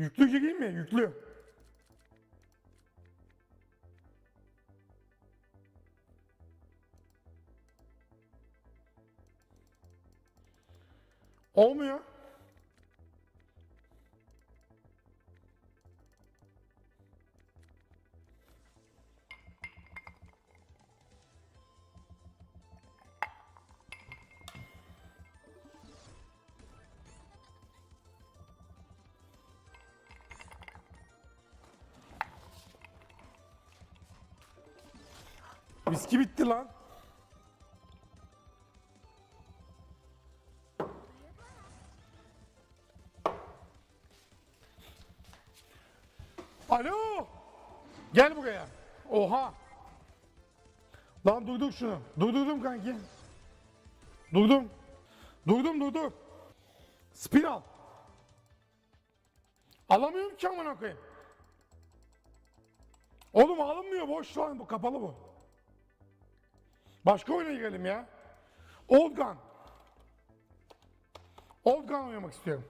Yüklü gireyim mi? Yüklü. Olmuyor. Viski bitti lan. Alo. Gel buraya. Oha. Lan durduk şunu. Durdurdum kanki. Durdum. Durdum durdum. Spin al. Alamıyorum ki amına koyayım. Oğlum alınmıyor boş lan bu kapalı bu. Başka oyuna girelim ya. Old Gun. Old Gun oynamak istiyorum.